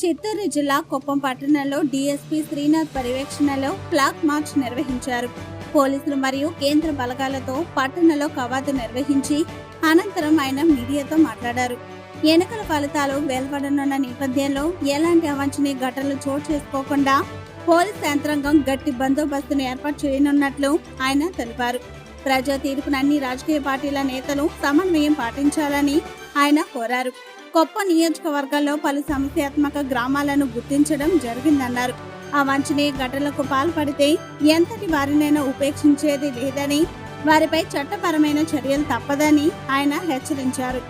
చిత్తూరు జిల్లా కుప్పం పట్టణంలో డీఎస్పీ శ్రీనాథ్ పర్యవేక్షణలో ఫ్లాగ్ మార్చ్ నిర్వహించారు. పోలీసులు మరియు కేంద్ర బలగాలతో పట్టణంలో కవాతు నిర్వహించి అనంతరం ఆయన మీడియాతో మాట్లాడారు. ఎన్నికల ఫలితాలు వెలువడనున్న నేపథ్యంలో ఎలాంటి అవాంఛనీయ ఘటనలు చోటు చేసుకోకుండా పోలీస్ యంత్రాంగం గట్టి బందోబస్తును ఏర్పాటు చేయనున్నట్లు ఆయన తెలిపారు. ప్రజా తీర్పును అన్ని రాజకీయ పార్టీల నేతలు సమన్వయం పాటించాలని ఆయన కోరారు. కొప్ప నియోజకవర్గాల్లో పలు సమస్యాత్మక గ్రామాలను గుర్తించడం జరిగిందన్నారు. అవాంఛనీయ ఘటనలకు పాల్పడితే ఎంతటి వారినైనా ఉపేక్షించేది లేదని వారిపై చట్టపరమైన చర్యలు తప్పదని ఆయన హెచ్చరించారు.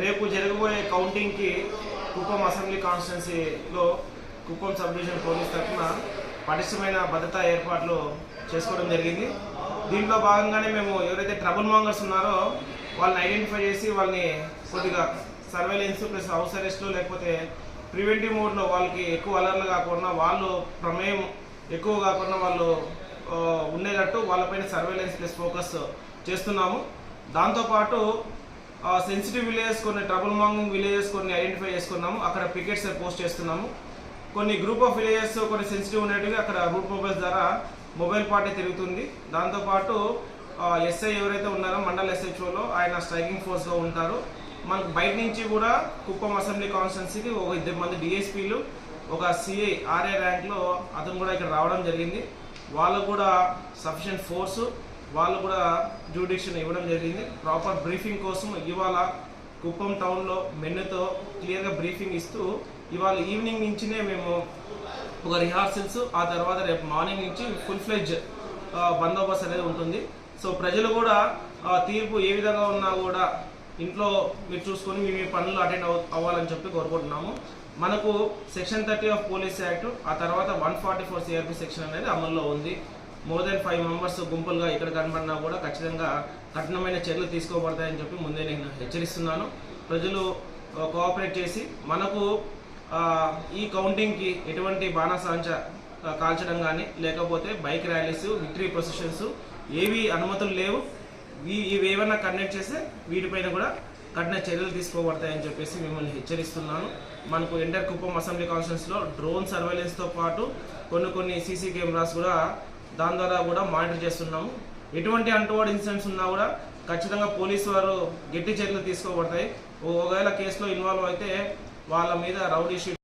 రేపు జరగబోయే కౌంటింగ్కి కుప్పం అసెంబ్లీ కాన్స్టిట్యున్సీలో కుప్పం సబ్ డివిజన్ పోలీస్ తరఫున పటిష్టమైన భద్రతా ఏర్పాట్లు చేసుకోవడం జరిగింది. దీంట్లో భాగంగానే మేము ఎవరైతే ట్రబుల్ మాంగర్స్ ఉన్నారో వాళ్ళని ఐడెంటిఫై చేసి వాళ్ళని కొద్దిగా సర్వేలెన్స్ ప్లస్ హౌస్ అరెస్ట్లు లేకపోతే ప్రివెంటివ్ మోడ్లో వాళ్ళకి ఎక్కువ అలర్లు కాకుండా వాళ్ళు ప్రమేయం ఎక్కువ కాకుండా వాళ్ళు ఉండేటట్టు వాళ్ళపైన సర్వేలెన్స్ ప్లస్ ఫోకస్ చేస్తున్నాము. దాంతోపాటు సెన్సిటివ్ విలేజెస్ కొన్ని ట్రబుల్ మాంగింగ్ విలేజెస్ కొన్ని ఐడెంటిఫై చేసుకున్నాము. అక్కడ పికెట్స్ పోస్ట్ చేస్తున్నాము. కొన్ని గ్రూప్ ఆఫ్ విలేజెస్ కొన్ని సెన్సిటివ్ ఉండేటివి అక్కడ రూట్ మొబైల్స్ ద్వారా మొబైల్ పార్టీ తిరుగుతుంది. దాంతోపాటు ఎస్ఐ ఎవరైతే ఉన్నారో మండల్ ఎస్హెచ్ఓలో ఆయన స్ట్రైకింగ్ ఫోర్స్గా ఉంటారు. మనకు బయట నుంచి కూడా కుప్పం అసెంబ్లీ కాన్స్టిట్యున్సీకి ఒక ఇద్దరు మంది డిఎస్పీలు ఒక సిఐ ఆర్ఏ ర్యాంక్లో అతను కూడా ఇక్కడ రావడం జరిగింది. వాళ్ళకు కూడా సఫిషియెంట్ ఫోర్సు వాళ్ళు కూడా జ్యూడిక్షన్ ఇవ్వడం జరిగింది. ప్రాపర్ బ్రీఫింగ్ కోసం ఇవాళ కుప్పం టౌన్లో మెన్నుతో క్లియర్గా బ్రీఫింగ్ ఇస్తూ ఇవాళ ఈవినింగ్ నుంచినే మేము ఒక రిహార్సల్స్ ఆ తర్వాత రేపు మార్నింగ్ నుంచి ఫుల్ ఫ్లెడ్జ్ బందోబస్తు అనేది ఉంటుంది. సో ప్రజలు కూడా తీర్పు ఏ విధంగా ఉన్నా కూడా ఇంట్లో మీరు చూసుకొని మీ మీ పనులు అటెండ్ అవ్వాలని చెప్పి కోరుకుంటున్నాము. మనకు section thirty of police act ఆ తర్వాత one forty four CrPC section అనేది అమల్లో ఉంది. మోర్ దెన్ ఫైవ్ మెంబర్స్ గుంపులుగా ఇక్కడ కనబడినా కూడా ఖచ్చితంగా కఠినమైన చర్యలు తీసుకోబడతాయని చెప్పి ముందే నేను హెచ్చరిస్తున్నాను. ప్రజలు కోఆపరేట్ చేసి మనకు ఈ కౌంటింగ్కి ఎటువంటి బాణసాంచ కాల్చడం కానీ లేకపోతే బైక్ ర్యాలీస్ విక్టరీ ప్రొసెషన్స్ ఏవి అనుమతులు లేవు. ఈ ఇవి ఏమైనా కండక్ట్ చేస్తే వీటిపైన కూడా కఠిన చర్యలు తీసుకోబడతాయని చెప్పేసి మిమ్మల్ని హెచ్చరిస్తున్నాను. మనకు ఎంటర్ కుప్పం అసెంబ్లీ కాన్ఫరెన్స్లో డ్రోన్ సర్వేలెన్స్తో పాటు కొన్ని కొన్ని సీసీ కెమెరాస్ కూడా దాని ద్వారా కూడా మానిటర్ చేస్తున్నాము. ఎటువంటి అంటువాడు ఇన్సిడెంట్స్ ఉన్నా కూడా ఖచ్చితంగా పోలీసు వారు గట్టి చర్యలు తీసుకోబడతాయి. ఒకవేళ కేసులో ఇన్వాల్వ్ అయితే వాళ్ళ మీద రౌడీ షీట్